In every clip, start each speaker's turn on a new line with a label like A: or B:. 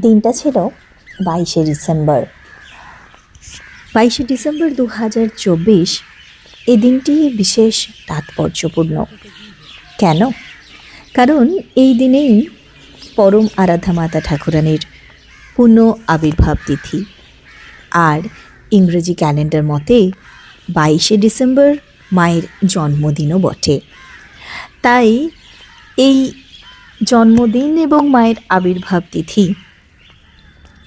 A: দিনটা ছিল বাইশে ডিসেম্বর। বাইশে ডিসেম্বর দু হাজার চব্বিশ এই দিনটি বিশেষ তাৎপর্যপূর্ণ। কেন? কারণ এই দিনেই পরম আরাধ্যা মাতা ঠাকুরানীর পূর্ণ আবির্ভাব তিথি। আর ইংরেজি ক্যালেন্ডার মতে বাইশে ডিসেম্বর মায়ের জন্মদিনও বটে। তাই এই জন্মদিন এবং মায়ের আবির্ভাব তিথি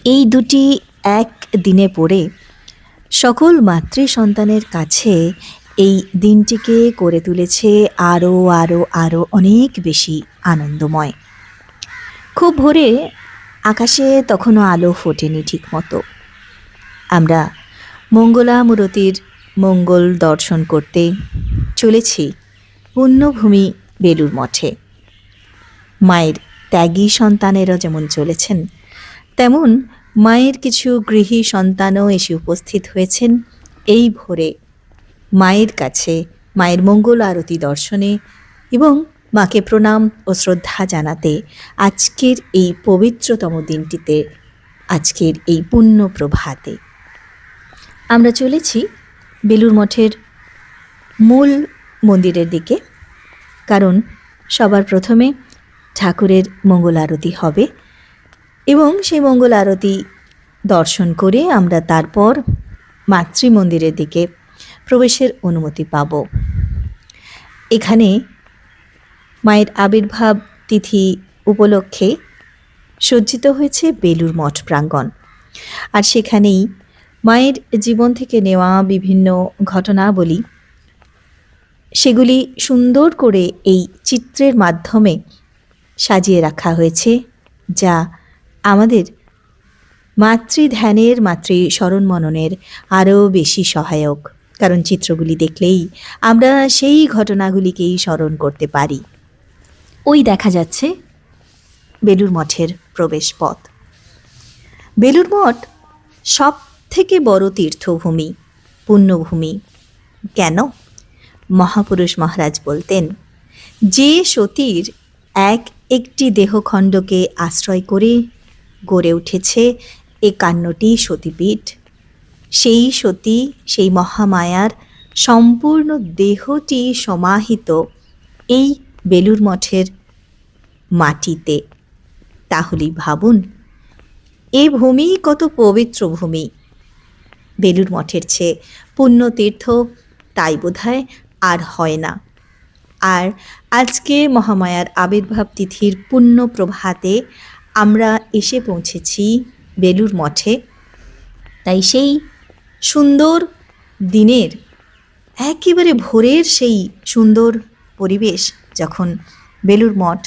A: এই দুটি এক দিনে পড়ে সকল মাতৃ সন্তানের কাছে এই দিনটিকে করে তুলেছে আরও আরও আরও অনেক বেশি আনন্দময়। খুব ভোরে আকাশে তখনও আলো ফোটেনি ঠিক মতো আমরা মঙ্গলা মূরতির মঙ্গল দর্শন করতে চলেছি পুণ্যভূমি বেলুর মঠে। মায়ের ত্যাগী সন্তানেরা যেমন চলেছেন তেমন মায়ের কিছু গৃহী সন্তানও এসে উপস্থিত হয়েছেন এই ভোরে। মায়ের কাছে মায়ের মঙ্গল আরতি দর্শনে এবং মাকে প্রণাম ও শ্রদ্ধা জানাতে আজকের এই পবিত্রতম দিনটিতে আজকের এই পুণ্য প্রভাতে। আমরা চলেছি বেলুর মঠের মূল মন্দিরের দিকে, কারণ সবার প্রথমে ঠাকুরের মঙ্গল আরতি হবে। এবং সেই মঙ্গল আরতি দর্শন করে আমরা তারপর মাতৃ মন্দিরের দিকে প্রবেশের অনুমতি পাব। এখানে মায়ের আবির্ভাব তিথি উপলক্ষে সজ্জিত হয়েছে বেলুর মঠ প্রাঙ্গণ। আর সেখানেই মায়ের জীবন থেকে নেওয়া বিভিন্ন ঘটনাবলী, সেগুলি সুন্দর করে এই চিত্রের মাধ্যমে সাজিয়ে রাখা হয়েছে, যা আমাদের মাতৃধ্যানের মাতৃ স্মরণ মননের আরও বেশি সহায়ক। কারণ চিত্রগুলি দেখলেই আমরা সেই ঘটনাগুলিকেই স্মরণ করতে পারি। ওই দেখা যাচ্ছে বেলুর মঠের প্রবেশ পথ বেলুর মঠ সব থেকে বড় তীর্থভূমি, পুণ্যভূমি। কেন? মহাপুরুষ মহারাজ বলতেন, যে সতীর এক একটি দেহখণ্ডকে আশ্রয় করে গড়ে উঠেছে। এ একান্নটি সতীপীঠ। সেই সতী, সেই মহামায়ার সম্পূর্ণ দেহটি সমাহিত এই বেলুর মঠের মাটিতে। তাহলেই ভাবুন, এ ভূমি কত পবিত্র ভূমি। বেলুর মঠের চেয়ে পুণ্যতীর্থ তাই বোধহয় আর হয় না। আর আজকে মহামায়ার আবির্ভাব তিথির পুণ্য প্রভাতে আমরা এসে পৌঁছেছি বেলুর মঠে। তাই সেই সুন্দর দিনের, একেবারে ভোরের সেই সুন্দর পরিবেশ যখন বেলুর মঠ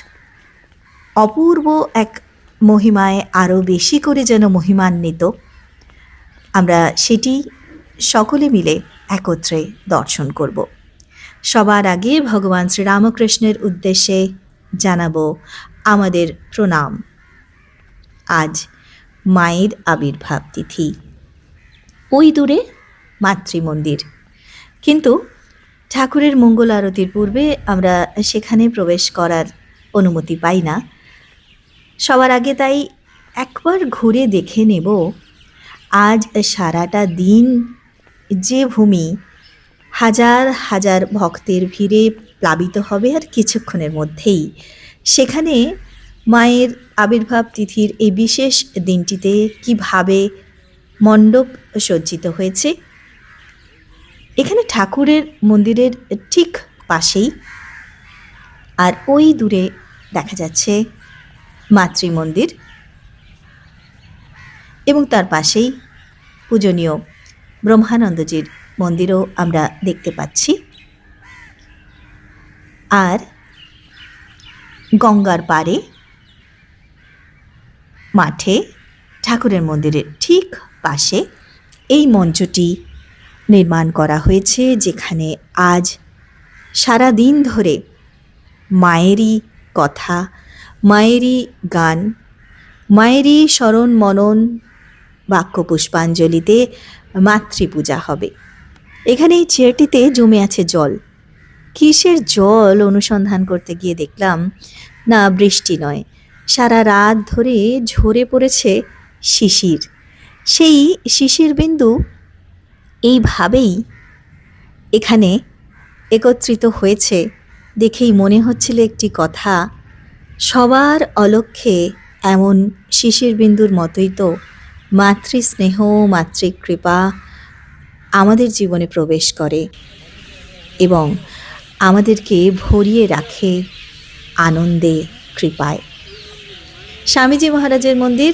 A: অপূর্ব এক মহিমায় আরও বেশি করে যেন মহিমান্বিত, আমরা সেটি সকলে মিলে একত্রে দর্শন করব। সবার আগে ভগবান শ্রীরামকৃষ্ণের উদ্দেশ্যে জানাব আমাদের প্রণাম। আজ মায়ের আবির্ভাব তিথি। ওই দূরে মাতৃমন্দির। কিন্তু ঠাকুরের মঙ্গল আরতির পূর্বে আমরা সেখানে প্রবেশ করার অনুমতি পাই না। সবার আগে তাই একবার ঘুরে দেখে নেব। আজ সারাটা দিন যে ভূমি হাজার হাজার ভক্তের ভিড়ে প্লাবিত হবে আর কিছুক্ষণের মধ্যেই সেখানে মায়ের আবির্ভাব তিথির এই বিশেষ দিনটিতে কীভাবে মণ্ডপ সজ্জিত হয়েছে? এখানে ঠাকুরের মন্দিরের ঠিক পাশেই আর ওই দূরে দেখা যাচ্ছে মাতৃ মন্দির এবং তার পাশেই পূজনীয় ব্রহ্মানন্দজির মন্দিরও আমরা দেখতে পাচ্ছি। আর গঙ্গার পাড়ে মাঠে, ঠাকুরের মন্দিরের ঠিক পাশে এই মঞ্চটি নির্মাণ করা হয়েছে, যেখানে আজ সারা দিন ধরে মায়েরই কথা, মায়েরই গান, মায়েরই স্মরণ মনন বাক্য পুষ্পাঞ্জলিতে মাতৃপূজা হবে। এখানে এই চেয়ারটিতে জমে আছে জল। কিসের জল অনুসন্ধান করতে গিয়ে দেখলাম, না বৃষ্টি নয়। সারা রাত ধরে ঝরে পড়েছে শিশির। সেই শিশির বিন্দু এইভাবেই এখানে একত্রিত হয়েছে দেখেই মনে হচ্ছিল একটি কথা, সবার অলক্ষ্যে এমন শিশির বিন্দুর মতোই তো মাতৃস্নেহ, মাতৃকৃপা আমাদের জীবনে প্রবেশ করে এবং আমাদেরকে ভরিয়ে রাখে আনন্দে, কৃপায়। স্বামীজি মহারাজের মন্দির।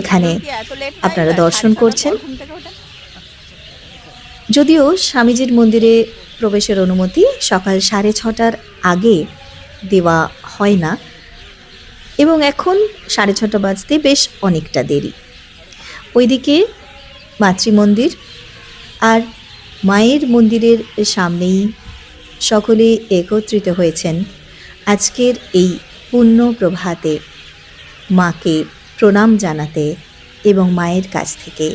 A: এখানে আপনারা দর্শন করছেন। যদিও স্বামীজির মন্দিরে প্রবেশের অনুমতি সকাল সাড়ে ছটার আগে দেওয়া হয় না, এবং এখন সাড়ে ছটা বাজতে বেশ অনেকটা দেরি। ওইদিকে মাতৃমন্দির আর মায়ের মন্দিরের সামনেই সকলে একত্রিত হয়েছেন। আজকের এই পুণ্য প্রভাতে মাকে প্রণাম জানাতে এবং মায়ের কাছ থেকে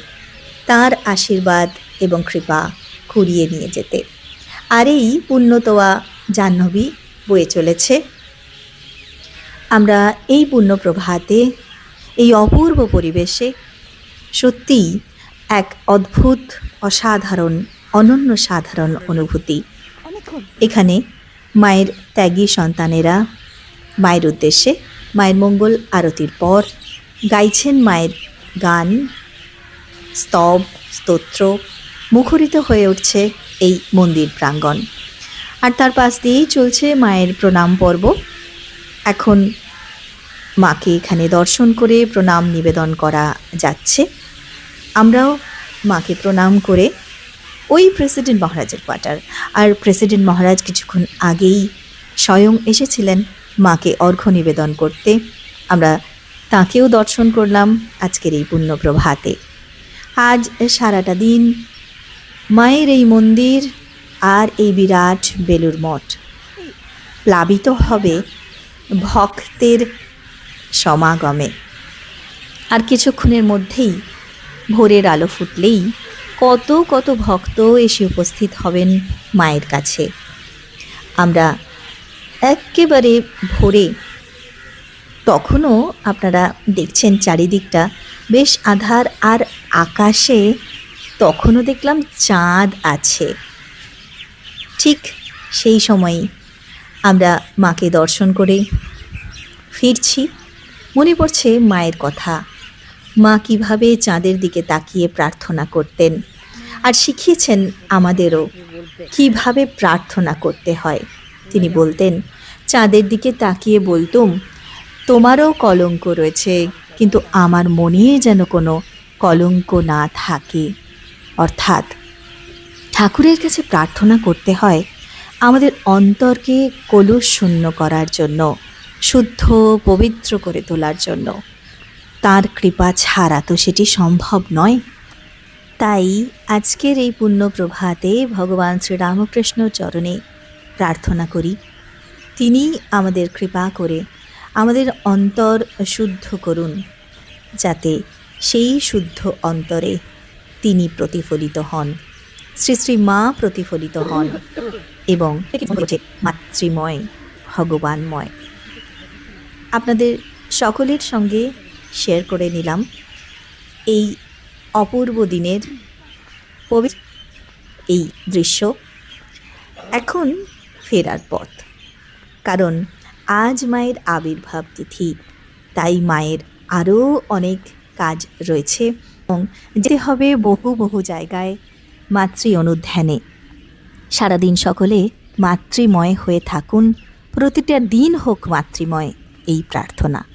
A: তার আশীর্বাদ এবং কৃপা কুড়িয়ে নিয়ে যেতে। আর এই পুণ্যতোয়া জাহ্নবী বয়ে চলেছে। আমরা এই পুণ্য প্রভাতে এই অপূর্ব পরিবেশে সত্যিই এক অদ্ভুত অসাধারণ অনন্য সাধারণ অনুভূতি। এখানে মায়ের ত্যাগী সন্তানেরা মায়ের উদ্দেশ্যে, মায়ের মঙ্গল আরতির পর গাইছেন মায়ের গান, স্তব, স্তোত্র, মুখরিত হয়ে উঠছে এই মন্দির প্রাঙ্গণ। আর তার পাশ দিয়েই চলছে মায়ের প্রণাম পর্ব। এখন মাকে এখানে দর্শন করে প্রণাম নিবেদন করা যাচ্ছে। আমরাও মাকে প্রণাম করে ওই প্রেসিডেন্ট মহারাজের কোয়ার্টার। আর প্রেসিডেন্ট মহারাজ কিছুক্ষণ আগেই স্বয়ং এসেছিলেন। মাকে অর্ঘ্য নিবেদন করতে। আমরা তাকেও দর্শন করলাম আজকের এই পুণ্য প্রভাতে আজ সারাটা দিন মায়ের এই মন্দির আর এই বিরাট বেলুর মঠ। প্লাবিত হবে ভক্তের সমাগমে। আর কিছুক্ষণের মধ্যেই ভোরের আলো ফুটলেই কত কত ভক্ত এসে উপস্থিত হবেন মায়ের কাছে। আমরা একেবারে ভোরে। তখনও আপনারা দেখছেন চারিদিকটা বেশ আধার আর আকাশে তখনও দেখলাম চাঁদ আছে। ঠিক সেই সময়ই আমরা মাকে দর্শন করে ফিরছি। মনে পড়ছে মায়ের কথা। মা কীভাবে চাঁদের দিকে তাকিয়ে প্রার্থনা করতেন আর শিখিয়েছেন আমাদেরও কীভাবে প্রার্থনা করতে হয়। তিনি বলতেন, চাঁদের দিকে তাকিয়ে বলতুম, তোমারও কলঙ্ক রয়েছে, কিন্তু আমার মনে যেন কোনো কলঙ্ক না থাকে। অর্থাৎ ঠাকুরের কাছে প্রার্থনা করতে হয় আমাদের অন্তরকে কলুষ শূন্য করার জন্য, শুদ্ধ, পবিত্র করে তোলার জন্য। তার কৃপা ছাড়া তো সেটি সম্ভব নয়। তাই আজকের এই পুণ্য প্রভাতে ভগবান শ্রীরামকৃষ্ণ চরণে প্রার্থনা করি। তিনি আমাদের কৃপা করে আমাদের অন্তর শুদ্ধ করুন, যাতে সেই শুদ্ধ অন্তরে তিনি প্রতিফলিত হন। শ্রী শ্রী মা প্রতিফলিত হন এবং মাতৃময়, ভগবানময়। আপনাদের সকলের সঙ্গে শেয়ার করে নিলাম এই অপূর্ব দিনের পবিত্র এই দৃশ্য। এখন ফেরার পথ। কারণ আজ মায়ের আবির্ভাব তিথি, তাই মায়ের আরও অনেক কাজ রয়েছে এবং যেতে হবে বহু বহু জায়গায় মাতৃ অনুধ্যানে। সারাদিন সকলে মাতৃময় হয়ে থাকুন, প্রতিটা দিন হোক মাতৃময়, এই প্রার্থনা।